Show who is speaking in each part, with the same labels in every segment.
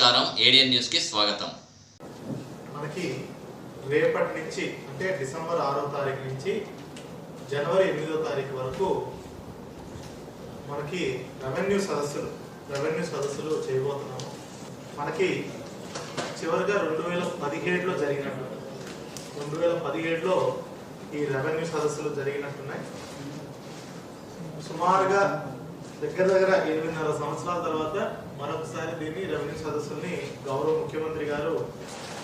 Speaker 1: నమస్కారం. ఏడియన్ న్యూస్కి స్వాగతం.
Speaker 2: మనకి రేపటి నుంచి అంటే డిసెంబర్ ఆరో తారీఖు నుంచి జనవరి ఎనిమిదో తారీఖు వరకు మనకి రెవెన్యూ సదస్సులు రెవెన్యూ సదస్సులు చేయబోతున్నాము. మనకి చివరిగా రెండు వేల పదిహేడులో జరిగినట్టు రెండు వేల పదిహేడులో ఈ రెవెన్యూ సదస్సులు జరిగినట్టున్నాయి. సుమారుగా దగ్గర దగ్గర ఎనిమిదిన్నర సంవత్సరాల తర్వాత మరొకసారి దీన్ని రెవెన్యూ సదస్సుల్ని గౌరవ ముఖ్యమంత్రి గారు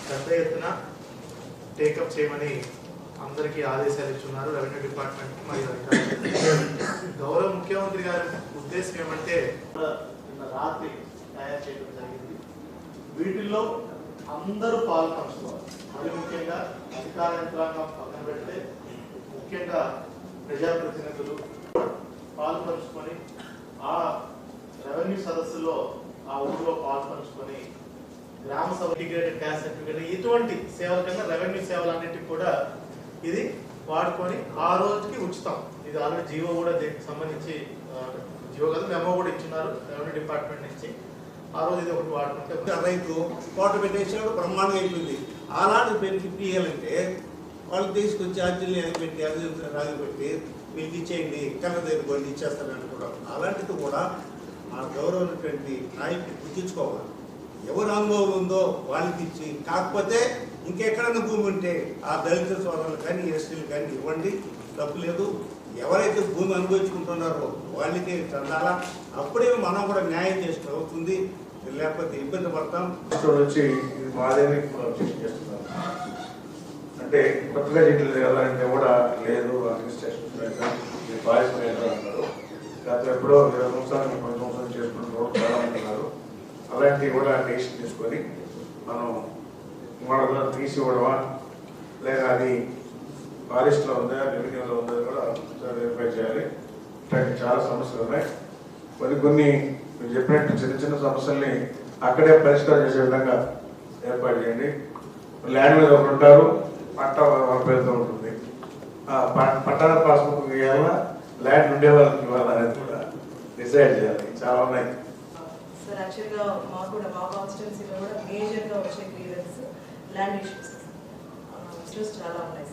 Speaker 2: పెద్ద ఎత్తున టేకప్ చేయమని అందరికీ ఆదేశాలు ఇచ్చున్నారు రెవెన్యూ డిపార్ట్మెంట్ మరియు గౌరవ ముఖ్యమంత్రి గారి ఉద్దేశం ఏమంటే నిన్న రాత్రి తయారు చేయడం జరిగింది. వీటిల్లో అందరూ పాలు పంచుకోవాలి. మరి ముఖ్యంగా అధికార యంత్రాంగం పక్కన పెడితే ముఖ్యంగా ప్రజాప్రతినిధులు పాలు పంచుకొని ఆ రెవెన్యూ సదస్సులో ఆ ఊరిలో పాల్పంచుకొని గ్రామ సభ ఇంటిగ్రేటెడ్ క్యాస్ట్ సర్టిఫికేట్ ఇటువంటి సేవల కన్నా రెవెన్యూ సేవలు అన్నిటికి కూడా ఇది వాడుకొని ఆ రోజుకి ఉచితం. ఇది ఆల్రెడీ జీవో కూడా దీనికి సంబంధించి జియో కదా మెమో కూడా ఇచ్చినారు రెవెన్యూ డిపార్ట్మెంట్ నుంచి. ఆ రోజు ఇది ఒకటి వాడుకుంటే
Speaker 3: రైతు కోట పెట్టేసినప్పుడు బ్రహ్మాండం అయిపోయింది. ఆనాడు బెనిఫిట్ ఇవ్వాలంటే వాళ్ళు తీసుకొచ్చి ఛార్జీలు పెట్టి అది రాజు పెట్టి మీకు ఇచ్చేయండి కన్న దగ్గర కొన్ని ఇచ్చేస్తాను కూడా. అలాంటిది కూడా ఆ గౌరవమైనటువంటి నాయకుడు గుర్తించుకోవాలి. ఎవరు అనుభవం ఉందో వాళ్ళకి ఇచ్చి కాకపోతే ఇంకెక్కడన్నా భూమి ఉంటే ఆ దళిత సోదరులు కానీ ఎస్టీలు కానీ ఇవ్వండి తప్పు లేదు. ఎవరైతే భూమి అనుభవించుకుంటున్నారో వాళ్ళకి చెందాలా? అప్పుడే మనం కూడా న్యాయం చేసిన అవుతుంది. లేకపోతే ఇబ్బంది పడతాం.
Speaker 4: వచ్చి నుంచి మాదేమి అంటే కొత్తగా జిల్లా వెళ్ళాలంటే కూడా లేదు అడ్మినిస్ట్రేషన్ ఇది పారిశ్రామిక అన్నారు గత ఎప్పుడో ఇరవై సంవత్సరాలు పది సంవత్సరాలు చేసుకుంటున్నారు రోడ్డు అలాంటివి కూడా డెసిషన్ తీసుకొని మనం మోడల్ తీసి ఇవ్వడమా లేక అది ఫారెస్ట్లో ఉందా రెవెన్యూలో ఉందా కూడా వెరిఫై చేయాలి. ఇట్లాంటి చాలా సమస్యలు ఉన్నాయి. కొన్ని కొన్ని మీరు చెప్పినట్టు చిన్న చిన్న సమస్యల్ని అక్కడే పరిష్కారం చేసే విధంగా ఏర్పాటు చేయండి. ల్యాండ్ మీద ఒకరు ఉంటారు పట్ట ఒక ఉంటుంది. ఆ పాస్బుక్ ఇవ్వాలా ల్యాండ్ ఉండే వాళ్ళకి ఇవ్వాలా అనేది కూడా డిసైడ్ చేయాలి. చాలా ఉన్నాయి.
Speaker 5: సార్ యాక్చువల్గా మాకు కూడా మా కాన్స్టిట్యున్సీలో కూడా మేజర్గా వచ్చే గ్రీవెన్స్ ల్యాండ్ ఇష్యూస్ ఇష్యూస్ చాలా ఉన్నాయి